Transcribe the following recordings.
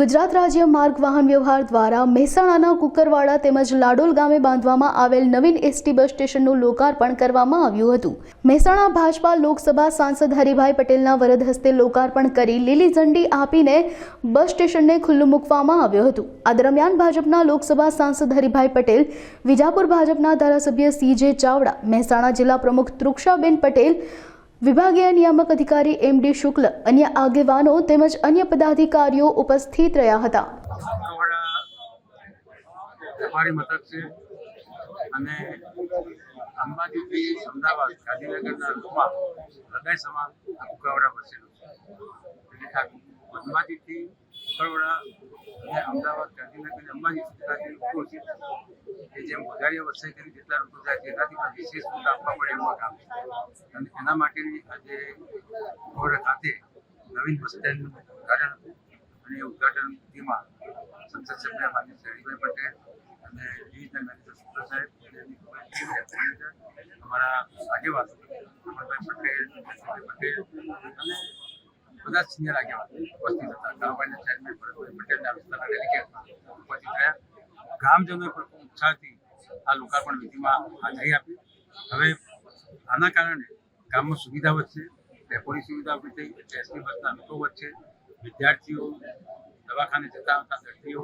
ગુજરાત રાજ્ય માર્ગ વાહન વ્યવહાર દ્વારા મહેસાણાના કુકરવાડા તેમજ લાડોલ ગામે બાંધવામાં આવેલ નવીન એસટી બસ સ્ટેશનનું લોકાર્પણ કરવામાં આવ્યું હતું. મહેસાણા ભાજપા લોકસભા સાંસદ હરિભાઈ પટેલના વરદ હસ્તે લોકાર્પણ કરી લીલી ઝંડી આપીને બસ સ્ટેશનને ખુલ્લું મૂકવામાં આવ્યું હતું. આ દરમિયાન ભાજપના લોકસભા સાંસદ હરિભાઈ પટેલ, વિજાપુર ભાજપના ધારાસભ્ય સી જે ચાવડા, મહેસાણા જિલ્લા પ્રમુખ તૃક્ષાબેન પટેલ વિભાગીય નિયામક અધિકારી એમ ડી શુક્લ, અન્ય આગેવાનો તેમજ અન્ય પદાધિકારીઓ ઉપસ્થિત રહ્યા હતા. અને અંબાજીથી અમદાવાદ ગાંધીનગરના રૂપમાં હૃદય સમાન આ વસેલું છે. અંબાજીથી કુકરવાડા અમદાવાદ ગાંધીનગર અંબાજી સુધીના જે લોકો છે એ જેમ વધારે વસાઈ કરી જેટલા લોકો જાય છે એનાથી પણ વિશેષ મૂલ્ય આપવા પડે એવું કામ છે. અને એના માટેની આજે કુકરવાડા ખાતે નવીન બસ સ્ટેન્ડનું ઉદ્ઘાટન અને એ ઉદ્ઘાટનમાં સંસદ સભ્ય માન્ય હરિભાઈ પટેલ અને ડિવિઝનલ મેનેજર સુત્ર સાહેબ અને અમારા આગેવાન અમરભાઈ પટેલ પટેલ અને બધા સિનિયર આગેવાનો ઉપસ્થિત હતા. ગામવાડીના ચેરમેન ભરતભાઈ પટેલના વિસ્તારના ડેલિગેટ ઉપસ્થિત રહ્યા. ગામજનોએ પણ ઉત્સાહથી આ લોકાર્પણ વિધિમાં હાજરી આપી. હવે આના કારણે ગામમાં સુવિધા વધશે ડેપોની સુવિધા ઊભી થઈ એસટી બસના લોકો વધશે, વિદ્યાર્થીઓ દવાખાને જતા આવતા દર્દીઓ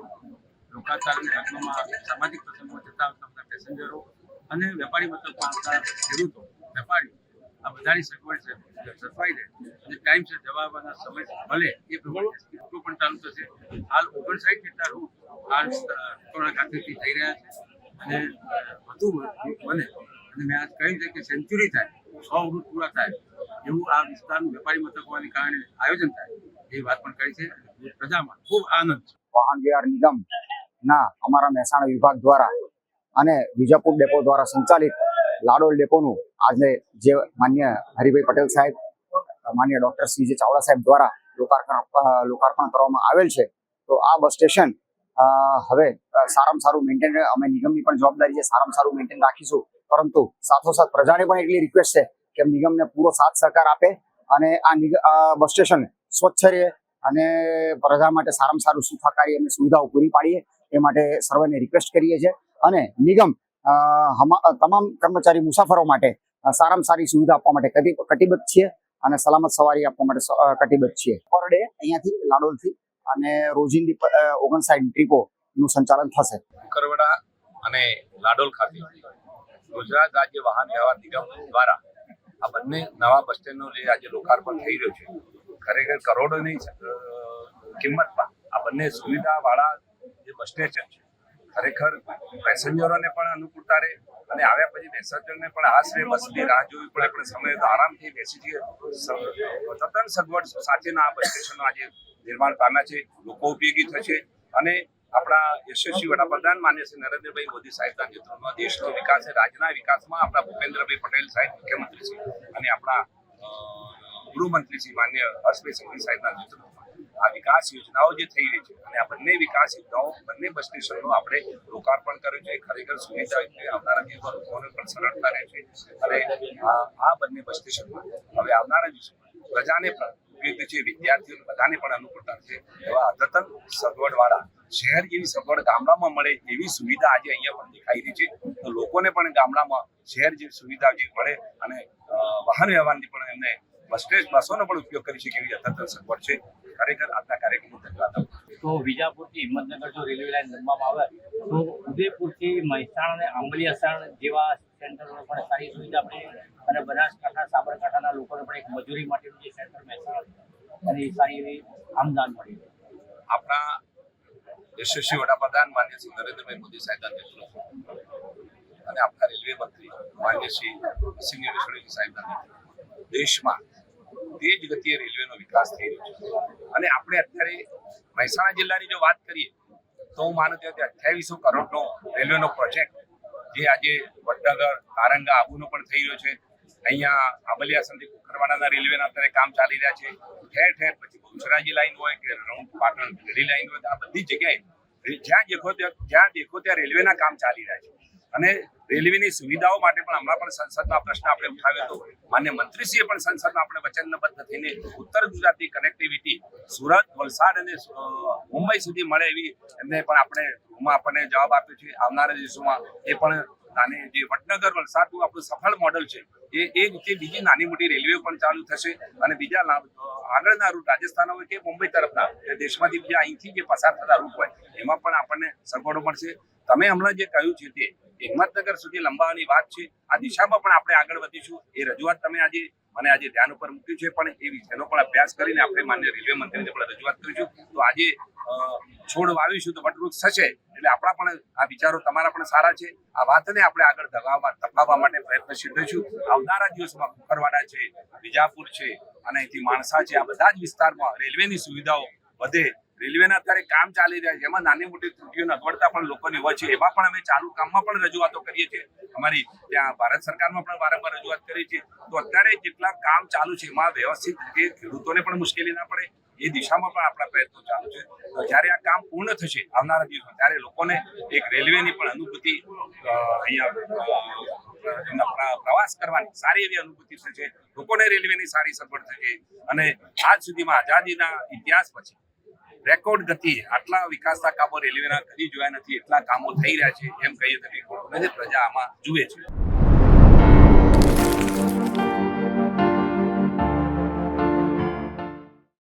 લોકાચાર અને લગ્નમાં સામાજિક પ્રસંગોમાં જતા આવતા બધા પેસેન્જરો અને વેપારી મથકમાં ખેડૂતો આ બધાની સગવડ સફાઈ રહે અને ટાઈમસર જવા આવવાના સમય મળે એ પ્રમાણે રૂટો પણ ચાલુ થશે. હાલ ઓગણસાઠ જેટલા રૂટ હાલ કોરોના ખાતેથી થઈ રહ્યા છે. અને વધુ બને. અને મેં આજ કહ્યું છે કે સેન્ચુરી થાય, સો રૂટ પૂરા થાય. એવું આ વિસ્તારનું વેપારી મથક હોવાને કારણે આયોજન થાય. એ વાત પણ કરી છે. પ્રજામાં ખૂબ આનંદ છે. વાહન વ્યવહાર નિગમ ના અમારા મહેસાણા વિભાગ દ્વારા અને વિજાપુર ડેપો દ્વારા સંચાલિત લાડોલ ડેપોનું આજે જે માન્ય હરિભાઈ પટેલ સાહેબ, માન્ય ડોક્ટર સી જે ચાવડા સાહેબ દ્વારા લોકાર્પણ લોકાર્પણ કરવામાં આવેલ છે. તો આ બસ સ્ટેશન હવે સારામાં સારું મેન્ટેન અમે નિગમની પણ જવાબદારી છે સારામાં સારું મેન્ટેન રાખીશું. પરંતુ સાથોસાથ પ્રજાને પણ એટલી રિક્વેસ્ટ છે કે નિગમને પૂરો સાથ સહકાર આપે અને આ બસ સ્ટેશન સ્વચ્છ રહે અને પ્રજા માટે સારામાં સારું સુખાકારી અને સુવિધાઓ પૂરી પાડીએ એ માટે સર્વેને રિક્વેસ્ટ કરીએ છીએ. અને નિગમ તમામ કર્મચારી મુસાફરો માટે સારામાં સારી સુવિધા આપવા માટે કટિબદ્ધ છીએ અને સલામત સવારી આપવા માટે કટિબદ્ધ છીએ. પર ડે અહીંયાથી લાડોલથી અને રોજિંદી ઓગણસાઠ ટ્રીપો નું સંચાલન થશે. કરવડા અને લાડોલ ખાતે ગુજરાત રાજ્ય વાહન વ્યવહાર નિગમ દ્વારા આ બંને નવા બસ સ્ટેન્ડનું જે આજે લોકાર્પણ થઈ રહ્યું છે, ખરેખર કરોડોની કિંમતમાં આ બંને સુવિધાવાળા જે બસ સ્ટેશન છે ખરેખર પેસેન્જરોને પણ અનુકૂળતા રહે અને આવ્યા પછી પેસેન્જરને પણ આશરે બસની રાહ જોવી પડે. પણ સમય આરામથી બેસી જઈએ. તદ્દન સગવડ સાથેના આ બસ સ્ટેશનો આજે નિર્માણ પામ્યા છે. લોકો ઉપયોગી થશે અને આપણા યશસ્વી વડાપ્રધાન માન્ય શ્રી નરેન્દ્રભાઈ મોદી સાહેબના નેતૃત્વમાં દેશનો વિકાસ રાજ્યના વિકાસમાં આપણા ભૂપેન્દ્રભાઈ પટેલ સાહેબ મુખ્યમંત્રી છે. અને આપણા ગૃહમંત્રી શ્રી માન્ય હર્ષભાઈ સંઘવી સાહેબના નેતૃત્વમાં. આ વિકાસ યોજનાઓ જે થઈ રહી છે અને આ બંને વિકાસ યોજનાઓ, બંને બસ સ્ટેશનનું આપણે લોકાર્પણ કર્યું છે. ખરેખર સુવિધા આવનારા દિવસમાં લોકોને પણ સરળતા રહેશે અને આ બંને બસ સ્ટેશનમાં હવે આવનારા દિવસોમાં પ્રજાને પણ ઉપયોગી છે, વિદ્યાર્થીઓને બધાને પણ અનુકૂળતા છે. એવા અદ્યતન સગવડવાળા શહેર જેવી સગવડ ગામડામાં મળે એવી સુવિધા આજે અહીંયા પણ દેખાઈ રહી છે. તો લોકોને પણ ગામડામાં શહેર જેવી સુવિધા જે મળે અને વાહન વ્યવહારની પણ એમને બસ સ્ટેન્ડ બસોનો પણ ઉપયોગ કરી શકે એવી યથાર્થ સગવડ છે. ખરેખર આજના કાર્યક્રમનું ધન્યવાદ તો વિજાપુરથી હિંમતનગર જો રેલવે લાઈન બનવામાં આવે તો ઉદયપુરથી મહેસાણા અને આંબલી અસાણ જેવા સેન્ટરો પણ સારી સુવિધા આપણે અને બનાસકાંઠા સાબરકાંઠાના લોકોને પણ એક મજૂરી માટેનું જે સેન્ટર મહેસાણા અને સારી એવી આમદાન મળી. આપણા યશસ્વી વડાપ્રધાન માન્ય શ્રી નરેન્દ્રભાઈ મોદી સાહેબના નેતૃત્વ અને આપણા રેલવે મંત્રી માન્ય શ્રી સિંહ વિષ્ણુજી સાહેબના નેતૃત્વ દેશમાં તેજ ગતિએ રેલવેનો વિકાસ થઈ રહ્યો છે. અને આપણે અત્યારે મહેસાણા જિલ્લાની જો વાત કરીએ, તો હું માનું ત્યાં કે અઠ્યાવીસો કરોડનો રેલવેનો પ્રોજેક્ટ જે આજે વડનગર, તારંગા, આબુનો પણ થઈ રહ્યો છે. અહીંયા આંબલિયા સંધી કુકરવાડાના રેલવેના અત્યારે કામ ચાલી રહ્યા છે. ઠેર ઠેર પછી બહુચરાજી લાઈન હોય કે રાઉન્ડ પાટણ ગઢી લાઈન હોય આ બધી જગ્યાએ જ્યાં દેખો ત્યાં જ્યાં દેખો ત્યાં રેલવેના કામ ચાલી રહ્યા છે. અને રેલવેની સુવિધાઓ માટે પણ હમણાં પણ સંસદમાં પ્રશ્ન આપણે ઉઠાવ્યો હતો. માન્ય મંત્રીશ્રીએ પણ સંસદમાં આપણે વચનબદ્ધ થઈને ઉત્તર ગુજરાતની કનેક્ટિવિટી સુરત, વલસાડ અને મુંબઈ સુધી મળે એવી એમને પણ આપણે આપણને જવાબ આપ્યો છે. આવનારા દિવસોમાં એ પણ નાની જે વડનગર વલસાડનું આપણું સફળ મોડલ છે, એ એ રીતે બીજી નાની મોટી રેલવે પણ ચાલુ થશે અને બીજા આગળના રૂટ રાજસ્થાન હોય કે મુંબઈ તરફના દેશમાંથી બીજા અહીંથી જે પસાર થતા રૂટ હોય, એમાં પણ આપણને સગવડો મળશે. તમે હમણાં જે કહ્યું છે તે, હિંમતનગર સુધી લંબાવવાની વાત છે, આ દિશામાં પણ આપણે આગળ વધીશું. એ રજૂઆત તમે આજે મને આજે ધ્યાન ઉપર મૂક્યું છે, પણ એ વિષયનો પણ અભ્યાસ કરીને આપણે માન્ય રેલવે મંત્રીને પણ રજૂઆત કરીશું. તો આજે છોડ વાવીશું તો વટવૃક્ષ થશે. એટલે આપણા પણ આ વિચારો તમારા પણ સારા છે. આ વાતને આપણે આગળ ધગાવવા ધપાવવા માટે પ્રયત્નશીલ રહીશું. આવનારા દિવસોમાં કુકરવાડા છે, વિજાપુર છે અને અહીંથી માણસા છે. આ બધા જ વિસ્તારમાં રેલવેની સુવિધાઓ વધે. રેલવેના અત્યારે કામ ચાલી રહ્યા છે. એમાં નાની મોટી ત્રુટીઓની અગવડતા પણ લોકોની હોય છે. એમાં પણ અમે ચાલુ કામમાં પણ રજૂઆતો કરીએ છીએ. અમારી ત્યાં ભારત સરકારમાં પણ વારંવાર રજૂઆત કરી છે તો અત્યારે જેટલા કામ ચાલુ છે, એમાં વ્યવસ્થિત રીતે ખેડૂતોને પણ મુશ્કેલી ના પડે. એ દિશામાં પણ આપણા પ્રયત્નો ચાલુ છે. તો જ્યારે આ કામ પૂર્ણ થશે, આવનારા દિવસમાં, ત્યારે લોકોને એક રેલવેની પણ અનુભૂતિ અહીંયા પ્રવાસ કરવાની સારી એવી અનુભૂતિ થશે. લોકોને રેલવેની સારી સગવડ થશે. અને આજ સુધીમાં આઝાદીના ઇતિહાસ પછી રેકોર્ડ ગતિ આટલા વિકાસના કામો રેલવેના કદી જોયા નથી, એટલા કામો થઈ રહ્યા છે, એમ કહીએ તો પ્રજા આમાં જુએ છે.